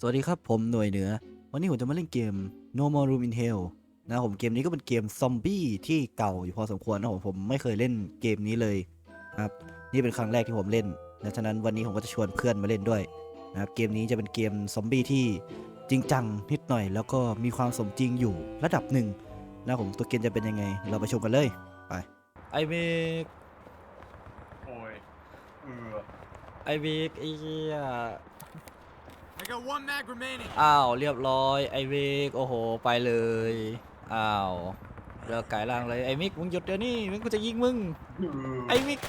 สวัสดีครับผมหน่วยเหนือ วันนี้ผมจะมาเล่นเกม No More Room in Hell นะครับผมเกมนี้ก็เป็นเกมซอมบี้ที่เก่าอยู่พอสมควรนะครับผมผมไม่เคยเล่นเกมนี้เลยนะครับนี่เป็นครั้งแรกที่ผมเล่นและฉะนั้นวันนี้ผมก็จะชวนเพื่อนมาเล่นด้วยนะครับเกมนี้จะเป็นเกมซอมบี้ที่จริงจังนิดหน่อย แล้วก็มีความสมจริงอยู่ระดับหนึ่งนะครับผมตัวเกมจะเป็นยังไง เราไปชมกันเลยไปไอเมกโอ้ยเออไอเมกไอเหี้ย I got one mag remaining. อ้าวเรียบร้อยไอเมกโอ้โหไปเลยอ้าวเลิกไก่ล่างเลยไอมิกมึงหยุดเดี๋ยวนี้มิกกูจะยิงมึงไอมิก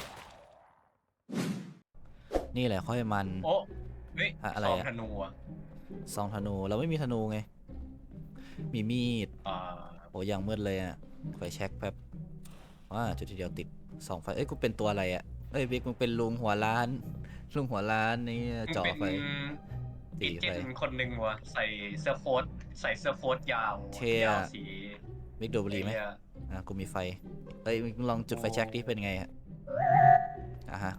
นี่แหละค่อยมัน โอ้เฮ้ยอะอะไรซองอะธนูอะซองธนูเราไม่มีธนูไงมีมีด อ่าโอ้ยังมืดเลยอะไฟแช็กแป๊บว่าจุดทีเดียวติดสองไฟ เอ้ย กูเป็นตัวอะไรอะ เอ้ยบิ๊กมึงเป็นลุงหัวล้าน ลุงหัวล้านนี่จ่อไฟตี ตีไฟเจนคนหนึ่งวะใส่เสื้อโค้ทใส่เสื้อโค้ทยาวเท่อะ ยาวสีบิ๊กดูดบุหรี่ไหมเท่อะอะ กูมีไฟเอ้ยมึงลองจุดไฟแช็กดิเป็นไงอะอะฮะ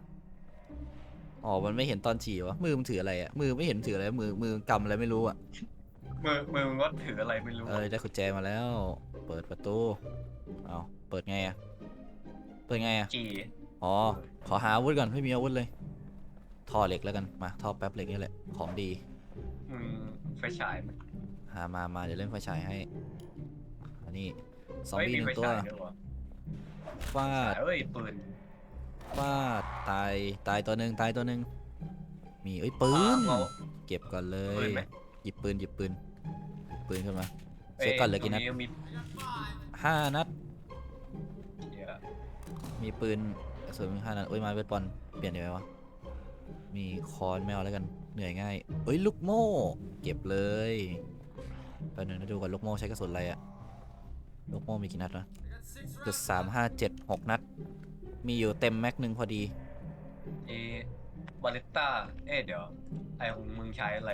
อ๋อ มันไม่เห็นตอนฉี่วะ มือมันถืออะไรอะมือไม่เห็นถืออะไร มือ มือกำอะไรไม่รู้อะมือมือมึงก็ถืออะไรไม่รู้เอ้ย ได้กุญแจมาแล้ว เปิดประตู เอาเปิดไงอะเปิดไงอะจีอ๋อ ขอหาอาวุธก่อน ไม่มีอาวุธเลย ท่อเหล็กแล้วกัน มา ท่อแป๊บเหล็กนี่แหละ ของดีมึง ไฟฉายมั้ยหามามาเดี๋ยวเล่นไฟฉายให้ อันนี้ซอมเฮ้ยบี้หมีนึ่ไฟงตัวฉายด้วยวะฟาดเอ้ยปืนฟาดตายตายตัวหนึ่งตายตัวหนึ่งมีเอ้ยปืนอ่าเอาเก็บก่อนเลปืยนไหมหยิบปืนหยิบปืนหยิบปืนขึ้นมาอ้เช็คก่อนเหลือกี่นัดตรงมีห้านัดเดี๋ยวมีปืนกระสุนมีห้านัดโอ้ยไมาเวทบอลเปลี่ยนได้ไหมวะ มีคอนไม่เอาแล้วกัน เหนื่อยง่ายเอ้ยลูกโม่ เก็บเลยไปหนึ่งนะดูก่อนลูกโม่ใช้กระสุนอะไรอะลูกโม่มีกี่นัดนะจุดสามห้าเจ็ดหกนัด มีอยู่เต็มแม็กหนึ่งพอดีเอะบาเลต้า เอ๊ะเดี๋ยว ไอของมึงใช้อะไร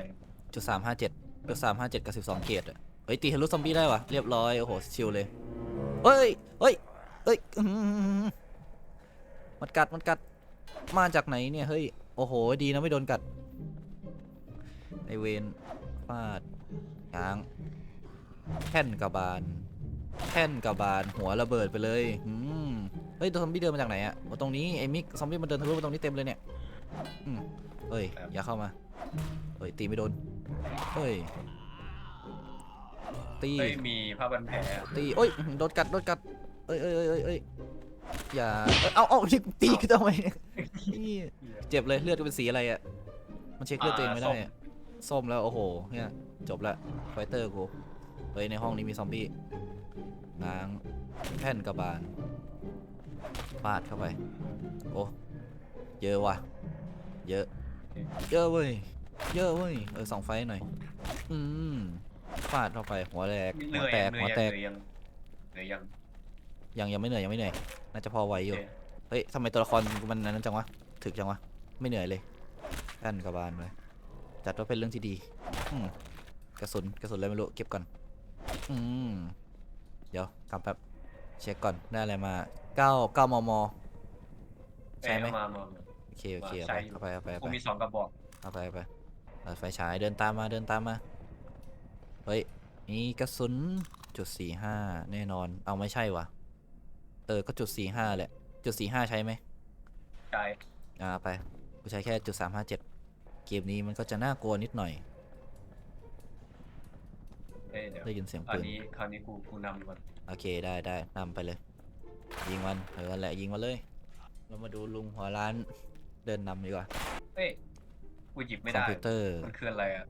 จุดสามห้าเจ็ดจุดสามห้าเจ็ดกับสิบสองเกตอะเฮ้ยตีทะลุซอมบี้ได้วะเรียบร้อย โอ้โห ชิลเลยเฮ้ยเฮ้ยเฮ้ยอื้อหือมันกัดมันกัดมาจากไหนเนี่ย เฮ้ย โอ้โห ดีนะไม่โดนกัด ไอเวนฟาดง้างแท่นกระบาลแท่นกระบาลหัวระเบิดไปเลยอืมเฮ้ยตัวซอมบี้เดินมาจากไหนอะโอ้ตรงนี้ไอ้มิกซอมบี้มันเดินทะลุมาตรงนี้เต็มเลยเนี่ยอืมเฮ้ยอย่าเข้ามาเฮ้ยตีไม่โดนเฮ้ยตีเฮ้ยมีผ้าพันแผลตีโอ้ยโดนกัดโดนกัดเอ้ยเอ้ยเอ้ยเอ้ยเอ้ยอย่าเอ้ยเอาเอานี่ตีขึ้นทำไมเนี่ยนี่เจ็บเลยเลือดก็เป็นสีอะไรอะมันเช็คเลือดตัวเองไม่ได้อะ ส้มแล้วโอ้โหเนี่ยจบละไฟเตอร์กูเฮ้ยในห้องนี้มีซอมบี้ง้างแผ่นกระบาลปาดเข้าไปโอ้เยอะว่ะ เยอะ เยอะเว้ยเยอะเว้ยเออสองไฟหน่อย อืมฟาดเข้าไปหัวแตกเหหันื่วอยแตกเหนื่หัอวยแตกยังเหนื่อยยังยังยังไม่เหนื่อยยังไม่เหนื่อยน่าจะพอไหวอยู่โอเคเฮ้ยทำไมตัวละครมันนั้นจังวะถึกจังวะไม่เหนื่อยเลยกั้นกระบาลเลย จัดว่าเป็นเรื่องที่ดีอืมกระสุนกระสุนอะไรไม่รู้เก็บก่อน อืมเดี๋ยวกลับแป๊บเช็คก่อนได้อะไรมาเก้าเก้ามมใช่ไหมเอ้ยเอามามามาโอเคโอเคว่าเอาใช้ไปอยู่เอาไปเอาไปเอากูไปมีสองกระบอกเอาไปเอาไปเปิดไฟฉายเดินตามมาเดินตามมาเฮ้ยมีกระสุนจุดสี่ห้าแน่นอน เอาไม่ใช่วะเออก็จุดสี่ห้าแหละจุดสี่ห้าใช้ไหมใช่อ่าไปกูใช้แค่จุดสามห้าเจ็ด เกมนี้มันก็จะน่ากลัวนิดหน่อย เอ้ยเดี๋ยวได้ยินเสียงอันปืน นี้คราวนี้กูกูนำก่อนโอเคได้ได้นำไปเลย ยิงมันเออนั่นแหละยิงมาเลย เรามาดูลุงหัวร้านเดินนำดีกว่าเอ้ยกูหยิบไม่คอมได้พิวเตอร์มันคืออะไรอะ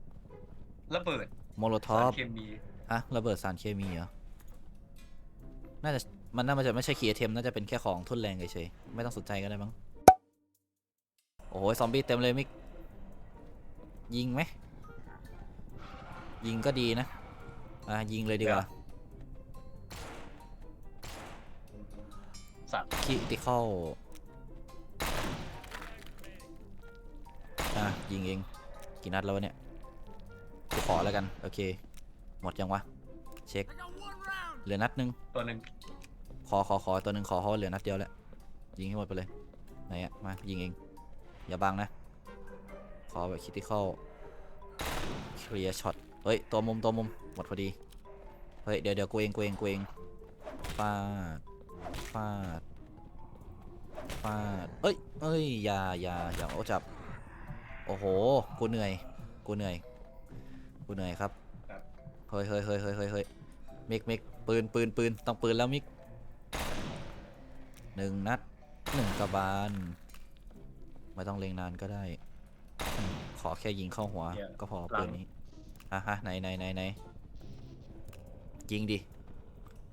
ระเบิดโมโลท็อสารปเคมีอะระเบิดสารเคมีเหรอ น่าจะมันน่าจะไม่ใช่คีย์ไอเทมน่าจะเป็นแค่ของทุนแรงเฉยๆไม่ต้องสนใจก็ได้มั้งโอ้โหซอมบี้เต็มเลยมิก ยิงไหม ยิงก็ดีนะ อะ ยิงเลยดีกว่าสัตว์คิติเข้าอะ ยิงเอง กี่นัดแล้ววะเนี่ยกูขอแล้วกัน โอเค หมดยังวะ เช็ค I got one round. เหลือนัดหนึงตัวหนึ่งขอขอขอตัวหนึ่งขอเพราะว่าเหลือนัดเดียวแหละ ยิงให้หมดไปเลย ไหนอะมา ยิงเอง อย่าบังนะข อแบบคิดที่เข้าโอเคเคลียร์ช็อตเฮ้ย ตัวมุมตัวมุม หมดพอดี เฮ้ย เดี๋ยวเดี๋ยวกูเองกูเองกูเองฟาดฟาดฟาดเอ้ยเอ้ยอย่าอย่าอย่าโอ้จับ โอ้โห กูเหนื่อย กูเหนื่อย กูเหนื่อยครับครับเฮ้ยเฮ้ยเฮ้ยเฮ้ยเฮ้ยเฮ้ยมิกมิกปืนปืนปืนต้องปืนแล้วมิกหนึ่งนัดหนึ่งกระบาล ไม่ต้องเล็งนานก็ได้ อืมขอแค่ยิงเข้าหัวเดี๋ยวก็พอหลัง ปืนนี้อะฮะไหนไหนไหนไหนยิงดิ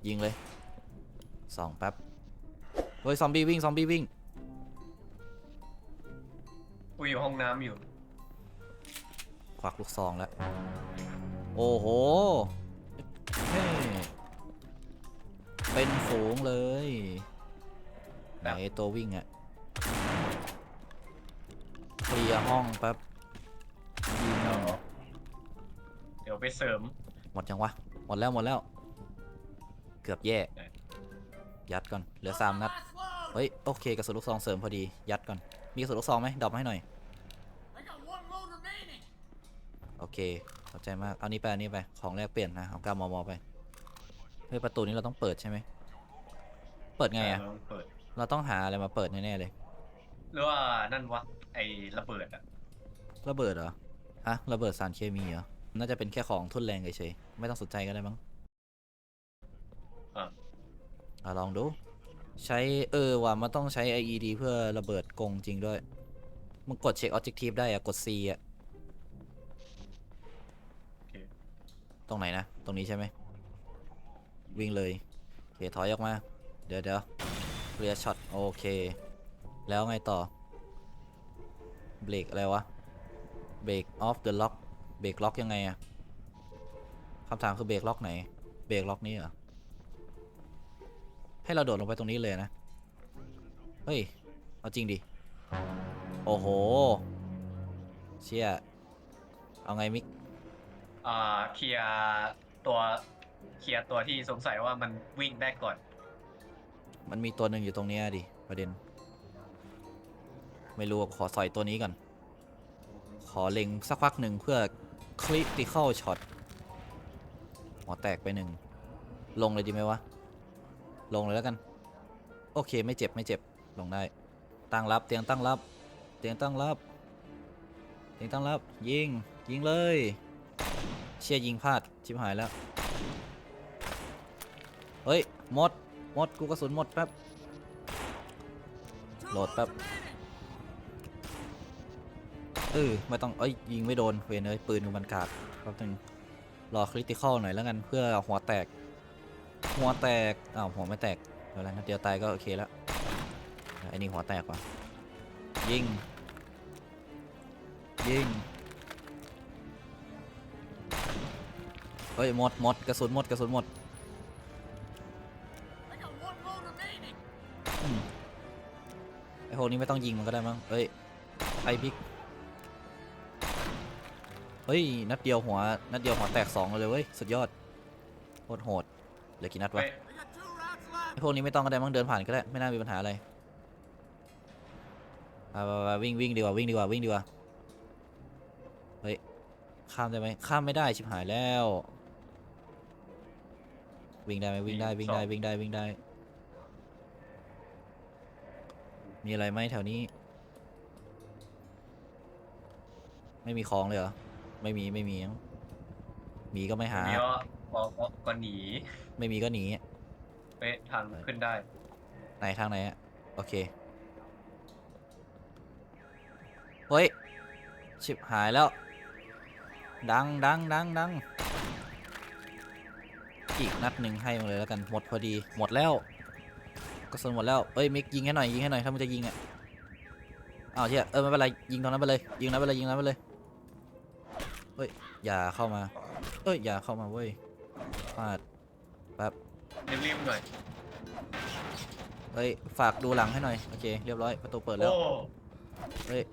ยิงเลยสองแป๊บเฮ้ยซอมบี้วิ่งซอมบี้วิ่ง กูอยู่ห้องน้ำอยู่ ควักลูกซองแล้ว โอ้โหเฮ้เป็นฝูงเลย ไหนตัววิ่งอะเคลียร์ห้องแป๊บ ดี๋ยวไปเสริม หมดยังวะ หมดแล้วหมดแล้ว เกือบแย่ได้ยัดก่อน เหลือสามนัด Last load. เฮ้ยโอเคกระสุนลูกซองเสริมพอดี ยัดก่อน มีกระสุนลูกซองไหมดรอปมาให้หน่อย I got one load remaining. โอเคขอบใจมาก เอานี้ไปอันนี้ไป ของแรกเปลี่ยนนะ เอาก้ามอมอไป เฮ้ยประตูนี้เราต้องเปิดใช่ไหม เปิดไงอะเาลองเปิด เราต้องหาอะไรมาเปิดแน่ๆเลย หรือว่านั่นวะไอ้ระเบิดอะระเบิดเหรอ ฮะระเบิดสารเคมีเหรอ น่าจะเป็นแค่ของทุนแรงเฉยๆไม่ต้องสนใจก็ได้มั้งอะ อะลองดู ใช้เออว่ามันต้องใช้ IED เพื่อระเบิดกงจริงด้วยมึงกดเช็ค objective ได้อะกด C อะโอเคตรงไหนนะ ตรงนี้ใช่ไหม วิ่งเลย โอเค ถอยออกมา เดี๋ยวเดี๋ยวเรียช็อต โอเค แล้วไงต่อ เบรกอะไรวะ เบรกออฟเดอะล็อก เบรกล็อกยังไงอะคำถามคือเบรกล็อกไหน เบรกล็อกนี้เหรอ ให้เราโดดลงไปตรงนี้เลยนะ เฮ้ย เอาจริงดิ โอ้โห เชี่ย เอาไงมิก อ่าเคลียร์ตัวเคลียร์ตัวที่สงสัยว่ามันวิ่งได้ก่อน มันมีตัวหนึ่งอยู่ตรงเนี้ยดิ ประเด็น ไม่รู้อะขอสอยตัวนี้ก่อน ขอเล็งสักพักหนึ่งเพื่อ คริติค a l ช็อตหัวแตกไปหนึ่ง ลงเลยดีไหมวะ ลงเลยแล้วกัน โอเคไม่เจ็บไม่เจ็บ ลงได้ ตั้งรับเตียงตั้งรับ เตียงตั้งรับ เตียงตั้งรับ ยิง ยิงเลย เชียยิงพลาด ชิบหายแล้ว เฮ้ย หมด หมด กูกระสุนหมดแป๊บ Two Lột loads bắp. remaining. เออไม่ต้องเอ้ยยิงไม่โดนเวนเอ้ยปืนกูมันกาดแป๊บนึงรอคริติคอลหน่อยแล้วกันเพื่อหัวแตก หัวแตกอ้าวหัวไม่แตกเดี๋ยวอะไรนะเดียวตายก็โอเคแล้วไอ้นี่หัวแตกว่ะยิงยิงเฮ้ยหมดหมดกระสุนหมดกระสุนหมดไอ้พวกนี้ไม่ต้องยิงมันก็ได้มั้งเฮ้ยไอพิก เฮ้ย นัดเดียวหัว นัดเดียวหัวแตกสองเลยเว้ย สุดยอดโคตรโหดเหลือกี่นัดวะเฮ้ย I got two rounds left. ไอ้พวกนี้ไม่ต้องก็ได้มั้งเดินผ่านก็ได้ ไม่น่ามีปัญหาอะไรไปไปไปวิ่งวิ่งดีกว่าวิ่งดีกว่าวิ่งดีกว่า เฮ้ย ข้ามได้ไหมข้ามไม่ได้ชิบหายแล้ว วิ่งได้ไหมวิ่งได้วิ่งได้วิ่งได้วิ่งได้ มีอะไรไหมแถวนี้ ไม่มีของเลยเหรอ ไม่มีไม่มีมั้งมีก็ไม่หามีก็ก็ก็ก็หนีไม่มีก็หนีเป๊ะทางขึ้นได้ ไหนทางไหนอะโอเค เฮ้ย ชิบหายแล้ว ดังดังดังดังอีกนัดหนึ่งให้มันเลยแล้วกันหมดพอดีหมดแล้วกระสุนหมดแล้วเอ้ยมิกยิงให้หน่อยยิงให้หน่อยถ้ามึงจะยิงอะอ้าวเชี่ยเออไม่เป็นไรยิงตรงนั้นไปเลยยิงนั้นไปเลยยิงนั้นไปเลย เฮ้ย อย่าเข้ามา เอ้ย อย่าเข้ามาเว้ยพลาดแป๊บรีบๆหน่อยเฮ้ย ฝากดูหลังให้หน่อย โอเค เรียบร้อย ประตูเปิดแล้ว โอ้เฮ้ย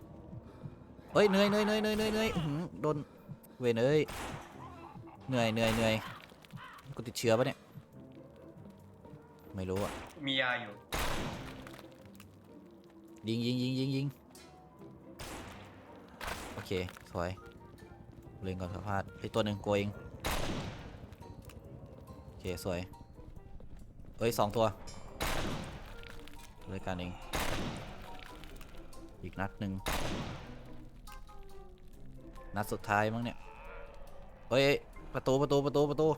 เฮ้ย เหนื่อยเหนื่อยเหนื่อยเหนื่อยเหนื่อยเหนื่อยอื้อหือโดน เวนเอ้ย เหนื่อยเหนื่อยเหนื่อยกูติดเชื้อปะเนี่ย ไม่รู้อะมียาอยู่ ยิงยิงยิงยิงยิงโอเค สวย เล่นก่อนสัมภาษณ์ไอตัวหนึ่งโกเองโอเคสวยเอ้ยสองตัวรายการเองอีกนัดหนึ่งนัดสุดท้ายมั้งเนี่ยเฮ้ยประตูประตูประตูประตู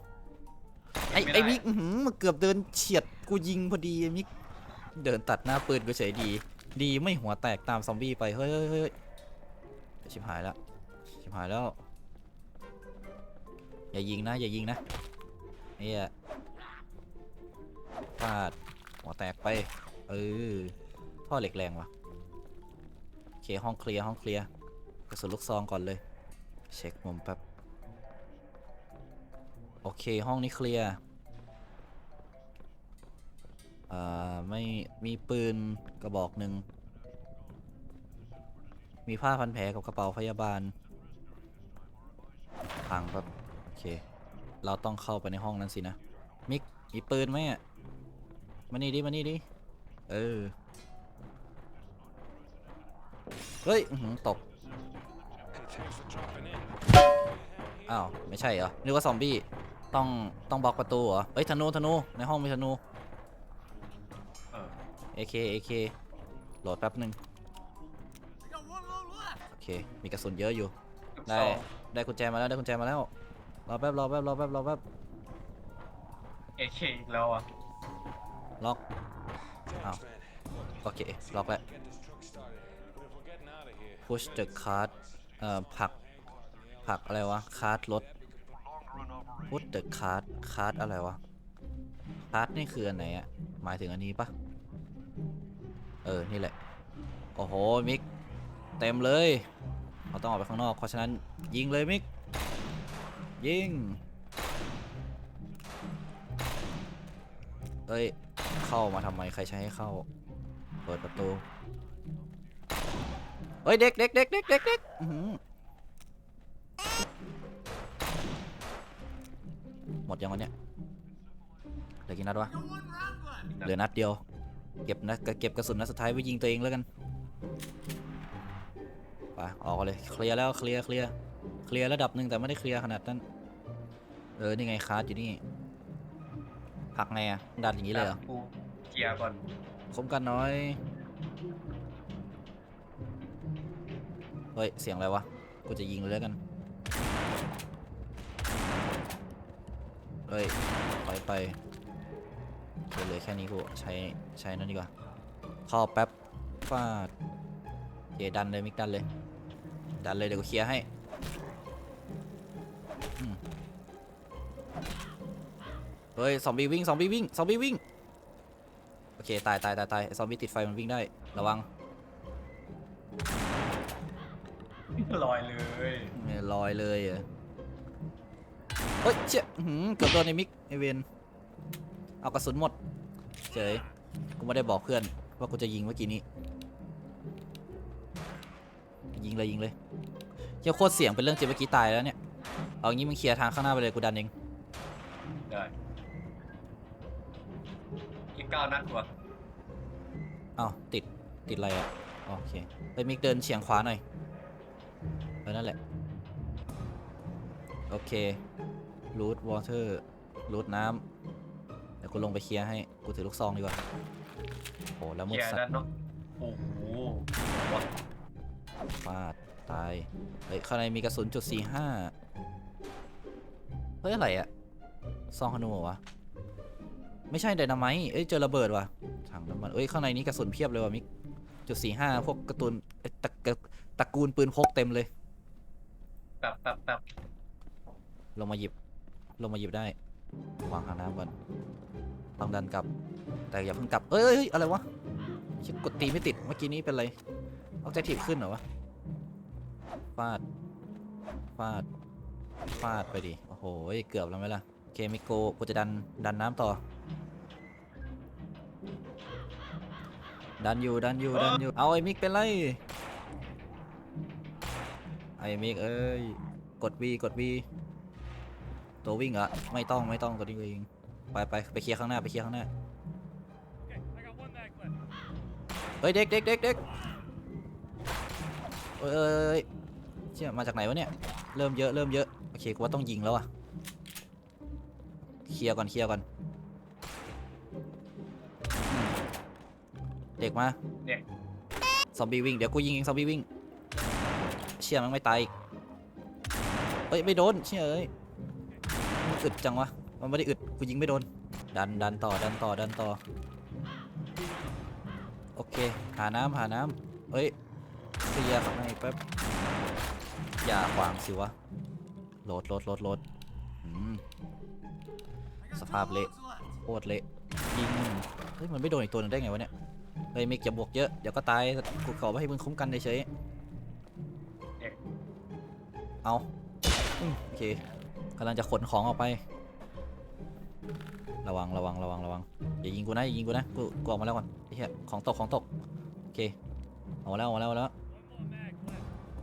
ไอ้ไม่ได้ไอ้มิกอื้อหือมันเกือบเดินเฉียดกูยิงพอดีไอ้มิกเดินตัดหน้าปืนกูเฉยดี ดีไม่หัวแตกตามซอมบี้ไปเฮ้ยเฮ้ยเฮ้ยชิบหายแล้วชิบหายแล้ว อย่ายิงนะ อย่ายิงนะเฮียฟาดหัวแตกไป เออ ท่อเหล็กแรงว่ะโอเค ห้องเคลียร์ห้องเคลียร์กระสุนลูกซองก่อนเลย เช็คมุมแป๊บ โอเค ห้องนี้เคลียร์อ่า ไม่มีปืนกระบอกหนึ่ง มีผ้าพันแผลกับกระเป๋าพยาบาลพังครับ เค เราต้องเข้าไปในห้องนั้นสินะ มิก มีปืนไหมอะ มานี่ดิ มานี่ดิ เออ เฮ้ยหือตก อ้าว ไม่ใช่เหรอ นึกว่าซอมบี้ ต้อง ต้องบล็อกประตูเหรอ เฮ้ย ธนู ธนู ในห้องมีธนูเออ AK AK โหลดแป๊บหนึ่งโอเค มีกระสุนเยอะอยู่ ได้ ได้กุญแจมาแล้ว ได้กุญแจมาแล้ว รอแป๊บรอแป๊บรอแป๊บรอแป๊บเอเคอีกแล้วอะล็อกอ้าวโอเคล็อกแล้ว push the cart เอ่อผลักผลักอะไรวะคาร์ดรถ push the cart คาร์ดอะไรวะคาร์ดนี่คืออันไหนอะหมายถึงอันนี้ปะเออ นี่แหละ โอ้โห มิก เต็มเลย เราต้องออกไปข้างนอก เพราะฉะนั้นยิงเลยมิก ยิงเอ้ย เข้ามาทำไม ใครใช้ให้เข้า เปิดประตู เฮ้ย เด็กเด็กเด็กเด็กเด็กเด็กหมดยังวันเนี้ยเหลือกี่นัดวะ เหลือนัดเดียว เก็บนะเก็บกระสุนนัดสุดท้ายไว้ยิงตัวเองแล้วกัน ไป ออกเลย เคลียร์แล้ว เคลียร์ เคลียร์ เคลียร์ระดับหนึ่งแต่ไม่ได้เคลียร์ขนาดนั้น ออ นี่ไงคาร์ดอยู่นี่ผลักไงอะดันอย่างนี้เลยเหรอกูเคลียร์ก่อนคมกันน้อย เฮ้ย เสียงอะไรวะ กูจะยิงเลยแล้วกัน เฮ้ย ไปไปโอเคเหลยแค่นี้กูใช้ใช้นั่นดีกว่าเข้าแป๊บฟาดโอเคดันเลยมิกดันเลย ดันเลยเดี๋ยวกูเคลียร์ให้ เฮ้ยซอมบี้วิ่งซอมบี้วิ่งซอมบี้วิ่งโอเคตายตายตายตายไอ้ซอมบี้ติดไฟมันวิ่งได้ระวังลอยเลยเนี่ยลอยเลยเหรอะเฮ้ยเชี่ยอื้อหือเกือบโดนไอ้มิกไอเวนเอากระสุนหมดเฉยกูไม่ได้บอกเพื่อนว่ากูจะยิงเมื่อกี้นี้ ยิงเลยยิงเลยเฮียโคตรเสียงเป็นเรื่องจริงเมื่อกี้ตายแล้วเนี่ยเอางี้มึงเคลียร์ทางข้างหน้าไปเลยกูดันเอง ได้อีก เก้านัดกว่าอ้าวติดติดอะไรอะอ๋อโอเคไปมิกเดินเฉียงขวาหน่อยเออนั่นแหละ โอเครูทวอเตอร์รูทน้ำเดี๋ยวกูลงไปเคลียร์ให้ กูถือลูกซองดีกว่าโอ้แล้วเคมุลีดยร์สัตด้านว์นอกโอ้โหฟาดตาย เฮ้ย ข้างในมีกระสุนจุดสี่ห้าเฮ้ย อะไรอะซองฮนูเหรอวะ ไม่ใช่ไดนาไมต์เอ้ยเจอระเบิดว่ะถังน้ำมันเอ้ยข้างในนี้กระสุนเพียบเลยว่ะมิกจุดสี่ห้าพวกการ์ตูนเอ้ยตระกระตระกูลปืนพกเต็มเลย แป๊บแป๊บแป๊บลงมาหยิบ ลงมาหยิบได้ วางหาน้ำก่อนต้องดันกลับ แต่อย่าเพิ่งกลับ เอ้ยเอ้ยเอ้ยอะไรวะชิบกดตีไม่ติด เมื่อกี้นี้เป็นไรออกใจถีบขึ้นเหรอวะ ฟาด ฟาด ฟาดไปดิ โอ้โห เกือบแล้วไหมล่ะ โอเคมิโกกูจะดัน ดันน้ำต่อ ดันอยู่ดันอยู่ดันอยู่เอาไอ้มิกเป็นไรไอ้มิกเอ้ยกด V กด V ตัววิ่งอะไม่ต้องไม่ต้องตัวนี้วิ่งไปไปไปเคลียร์ข้างหน้าไปเคลียร์ข้างหน้าเฮ้ยเด็กเด็กเด็กเด็กเอ้ยเอ้ยเอ้ยเชี่ยมาจากไหนวะเนี่ยเริ่มเยอะเริ่มเยอะโอเคกูว่าต้องยิงแล้วอะเคลียร์ก่อนเคลียร์ก่อน เด็กมาเด็กซอมบี้วิ่ง เดี๋ยวกูยิงเองซอมบี้วิ่ง เชี่ยมันไม่ตายอีกเอ้ยไม่โดนเชี่ยเอ้ยมันอึดจังวะ มันไม่ได้อึด กูยิงไม่โดน ดันดันต่อดันต่อดันต่อ โอเค หาน้ำหาน้ำเอ้ยเคลียร์ข้างในแป๊บ อย่าขวางสิวะโหลดโหลดโหลดโหลดอืม I got So 12 far, Blake. loads left. โคตรเละยิง เฮ้ย มันไม่โดนอีกตัวหนึงได้ไงวะเนี่ย เฮ้ยมิกอย่าบวกเยอะ เดี๋ยวก็ตายกูขอไว้ให้มึงคุ้มกันเฉยเอาโอเคกำลังจะขนของออกไประวังระวังระวังระวังอย่ายิงกูนะอย่ายิงกูนะกูกูออกมาแล้วก่อนไอ้เหี้ยของตกของตกโอเคเอาแล้วเอาแล้วเอาแล้ว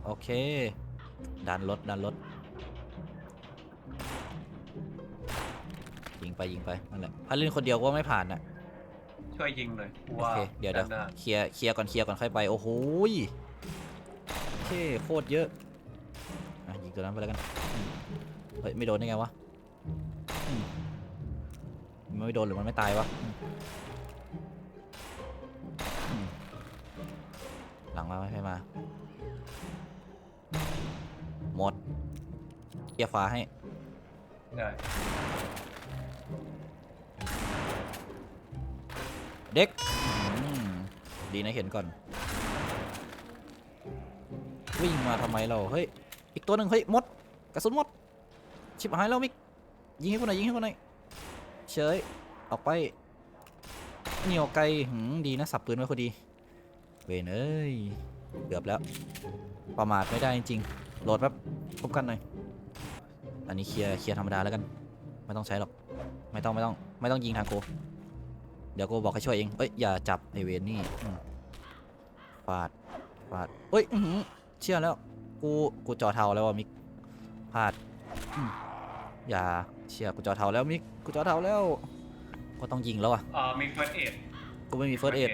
โอเคดันรถดันรถยิงไปยิงไปนั่นแหละถ้าเล่นคนเดียวก็ไม่ผ่านนะ ช่วยยิงหน่อยกูโอว่าเคเดี๋ยวเดี๋ยวด้านหน้าเคลียร์เคลียร์ก่อนเคลียร์ก่อนค่อยไปโอ้โหยโอเคโคตรเยอะอะยิงตัวนั้นไปแล้วกันอืมเฮ้ยไม่โดนได้ไงวะอืมมันไม่โดนหรือมันไม่ตายวะอืมอืมหลังมาไม่ให้มาหมดเคลียร์ฟ้าให้ได้ เด็กดีนะเห็นก่อน วิ่งมาทำไมเรา เฮ้ย อีกตัวหนึ่งเฮ้ยมด กระสุนมด ชิบหายแล้วมิก ยิงให้กูหน่อยยิงให้กูหน่อยเฉยออกไป เหนียวไกลดีนะ สับปืนไว้พอดี เวนเอ้ย เกือบแล้ว ประมาทไม่ได้จริงๆโหลดแป๊บพบกันหน่อย อันนี้เคลียร์เคลียร์ธรรมดาแล้วกัน ไม่ต้องใช้หรอก ไม่ต้องไม่ต้อง ไม่ต้องยิงทางกู เดี๋ยวกูบอกให้ช่วยเองเอ้ยอย่าจับไอเวนนี่อืมฟาดฟาดเอ้ยอื้อหือเชื่อแล้ว กูกูจอเทาแล้วว่ะมิกพลาดอืมอย่าเชื่อกูจอเทาแล้วมิกกูจอเทาแล้ว ก็ต้องยิงแล้วอะเอ่อมีเฟิร์สเอ็ดกูไม่มีเฟิร์สเอด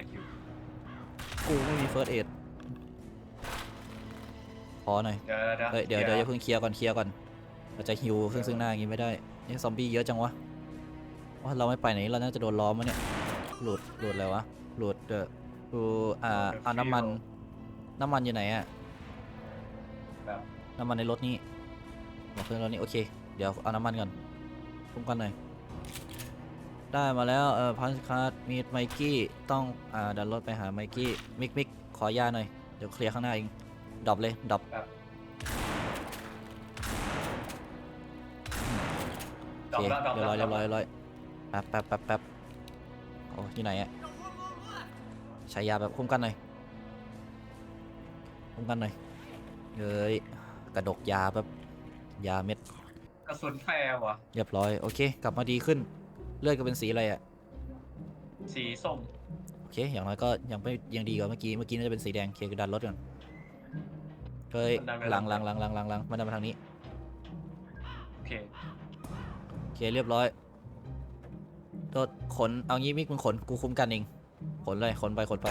กูไม่มีเฟิร์สเอดพอหน่อยเดี๋ยวเดี๋ยวเอ้ยเดี๋ยวเดี๋ยวอย่าเพิ่งเคลียร์ก่อนเคลียร์ก่อนเราจะฮิวซึ่งซึ่งหน้าอย่างงี้ไม่ได้นี่ซอมบี้เยอะจังวะว่าเราไม่ไปไหนเราน่าจะโดนล้อมวะเนี่ย หลุดหลุดอะไรวะหลุดเดอะกูอ่าเอาน้ำมัน น้ำมันอยู่ไหนอะแบบน้ำมันในรถนี่บอกเพื่อนรถนี่โอเค เดี๋ยวเอาน้ำมันก่อนคุ้มกันหน่อย ได้มาแล้วเออพันคาร์ดมีดไมกี้ต้องอ่าดันรถไปหาไมกี้มิกมิกขอยาหน่อยเดี๋ยวเคลียร์ข้างหน้าเองดรอปเลยดรอปดโออกเคแล้วดอกเรียบร้อยแล้เรียวบร้อยเรียบร้อยแป๊บแป๊บแป๊บแป๊บ โอ้ที่ไหนอะ I got one load left. ใช้ยาแบบคุ้มกันหน่อยคุ้มกันหน่อยเฮ้ยกระดกยาแบบยาเม็ดกระสุนแฟร์ว่ะเรียบร้อย โอเค กลับมาดีขึ้น เลือดก็เป็นสีอะไรอะสีส้มโอเค อย่างน้อยก็ยังไม่ยังดีกว่าเมื่อกี้ เมื่อกี้น่าจะเป็นสีแดงโอเคก็ดันรถก่อนเฮ้ยหลังหลังหลังหลังหลังหลังมันเดินมาทางนี้ โอเค โอเค เรียบร้อย โดดขน เอางี้มิกมึงขน กูคุ้มกันเอง ขนเลย ขนไป ขนไป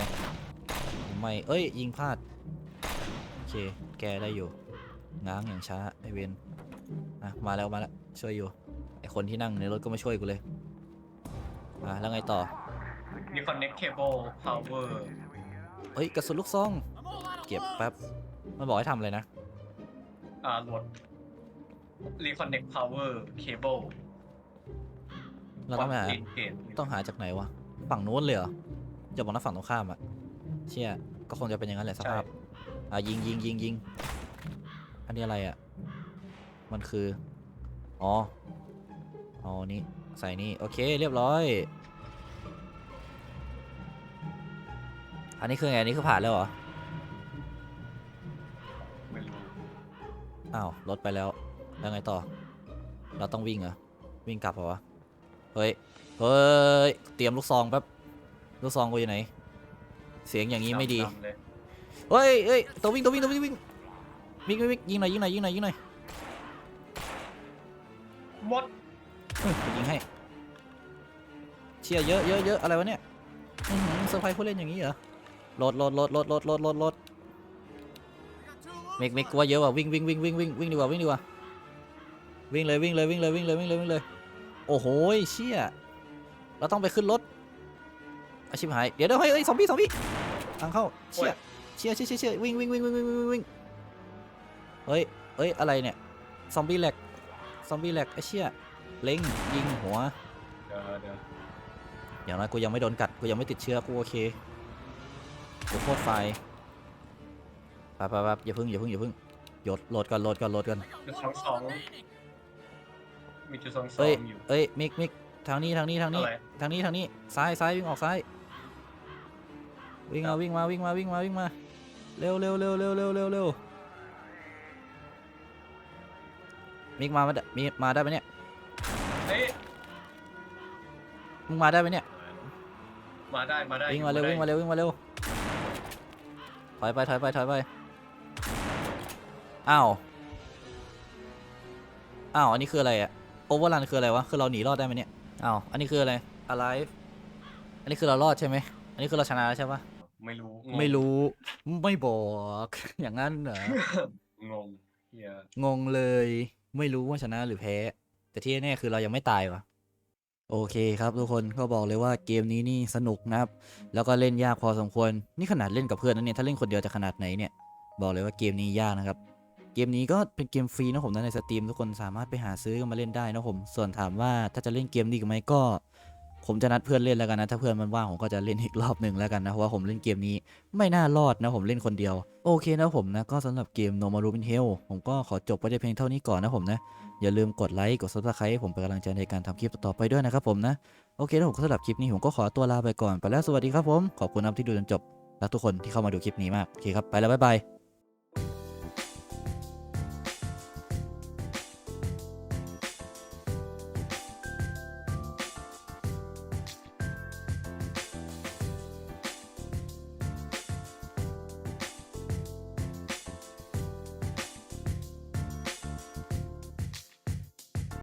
ไม่ เอ้ย ยิงพลาด โอเค แกได้อยู่ ง้างอย่างช้า ไอเวนอะ มาแล้ว มาแล้ว ช่วยอยู่ ไอคนที่นั่งในรถก็มาช่วยกูเลย อะ แล้วไงต่อ มี connect cable power เฮ้ย กระสุนลูกซอง I'm all out of เก็บ loads. แป๊บ มันบอกให้ทำอะไรนะ อ่าโหลด reconnect power cable เราต้องไปหาลิงเกตต้องหาจากไหนวะ ฝั่งนู้นเลยเหรออย่าบอกนะฝั่งตรงข้ามอะเชี่ยก็คงจะเป็นอย่างนั้นแหละสภาพ อะยิงยิงยิงยิงอันนี้อะไรอะมันคือ อ๋ออ๋อนี่ใส่นี่ โอเค เรียบร้อย อันนี้คือไง อันนี้คือผ่านแล้วเหรอ ไม่รู้อ้าว รถไปแล้ว แล้วไงต่อ เราต้องวิ่งเหรอ วิ่งกลับเหรอวะ เฮ้ย เฮ้ย เตรียมลูกซองแป๊บ ลูกซองกูอยู่ไหน เสียงอย่างนี้ไม่ดีนำเลยเฮ้ยเฮ้ยตัววิ่งตัววิ่งตัววิ่งวิ่งวิ่งวิ่งวิ่งยิงหน่อยยิงหน่อยยิงหน่อยยิงหน่อยหมดเฮ้ยไปยิงให้ เชียร์เยอะเยอะเยอะอะไรวะเนี่ยอื้อหือเซอร์ไพรส์ผู้เล่นอย่างนี้เหรอโหลดโหลดโหลดโหลดโหลดโหลดโหลดโหลด I got two เมกเมกกลัวเยอะว่ะวิ่งวิ่งวิ่งวิ่งวิ่งวิ่งดีกว่าวิ่งดีกว่าวิ่งเลยวิ่งเลยวิ่งเลยวิ่งเลยวิ่งเลยวิ่งเลย โอ้โหเชี่ยเราต้องไปขึ้นรถอาชิบหาย เดี๋ยวเดี๋ยวเฮ้ยเฮ้ยซอมบี้ซอมบี้ทางเข้าเชี่ยเชี่ยเชี่ยเชี่ยเชี่ยวิ่งวิ่งวิ่งวิ่งวิ่งวิ่งวิ่งเฮ้ยเฮ้ยอะไรเนี่ยซอมบี้แหลกซอมบี้แหลกไอ้เชี่ยเล็งยิงหัวเดี๋ยวเดี๋ยวอย่างน้อยกูยังไม่โดนกัดกูยังไม่ติดเชื้อกูโอเคกูโคตรไฟไปไปไปอย่าพึ่งอย่าพึ่งอย่าพึ่งโหลดโหลดก่อนโหลดก่อนโหลดก่อนจุดสองสอง มีจุดสองสอเอ้ยงอยู่ เอ้ยมิกมิกทางนี้ทางนี้ทางนี้ อะไรทางนี้ทางนี้ซ้ายซ้ายวิ่งออกซ้าย วิ่งครัมาบ วิ่งมาวิ่งมาวิ่งมาวิ่งมาเร็วเร็วเร็วเร็วเร็วเร็วเร็วมิกมามาได้มีมาได้ไหมเนี่ยเอ้ยมึงมาได้ไหมเนี่ยมาได้มาได้วิ่งมาเร็วได้วิ่งมาเร็ววิ่งมาเร็วถอยไปถอยไปถอยไปอ้าวอ้าวอันนี้คืออะไรอะ โอเวอร์รันคืออะไรวะ คือเราหนีรอดได้ไหมเนี่ยอ้าวอันนี้คืออะไร alive อันนี้คือเรารอดใช่ไหม อันนี้คือเราชนะแล้วใช่ปะไม่รู้งงไม่รู้ ไม่บอก อย่างนั้นเหรอ งงเฮียงงเลย ไม่รู้ว่าชนะหรือแพ้ แต่ที่แน่ๆคือเรายังไม่ตายวะโอเคครับทุกคนก็บอกเลยว่าเกมนี้นี่สนุกนะครับ แล้วก็เล่นยากพอสมควร นี่ขนาดเล่นกับเพื่อนนะเนี่ย ถ้าเล่นคนเดียวจะขนาดไหนเนี่ย บอกเลยว่าเกมนี้ยากนะครับ เกมนี้ก็เป็นเกมฟรีนะผมนะในสตรีมทุกคนสามารถไปหาซื้อกันมาเล่นได้นะผมส่วนถามว่าถ้าจะเล่นเกมนี้อีกไหมก็ ผมจะนัดเพื่อนเล่นแล้วกันนะถ้าเพื่อนมันว่างผมก็จะเล่นอีกรอบหนึ่งแล้วกันนะเพราะว่าผมเล่นเกมนี้ไม่น่ารอดนะผมเล่นคนเดียว โอเคนะผมนะก็สำหรับเกม No More Ruin Hell ผมก็ขอจบไว้แต่เพียงเท่านี้ก่อนนะผมนะอย่าลืมกดไลค์กด subscribe ให้ผมเป็นกำลังใจในการทำคลิปต่อไปด้วยนะครับผมนะโอเคแล้วผมสำหรับคลิปนี้ผมก็ขอตัวลาไปก่อนไปแล้วสวัสดีครับผมขอบคุณนะที่ดูจนจบและทุกคนที่เข้ามาดูคลิปนี้มากโอเคครับไปแล้วบ๊ายบาย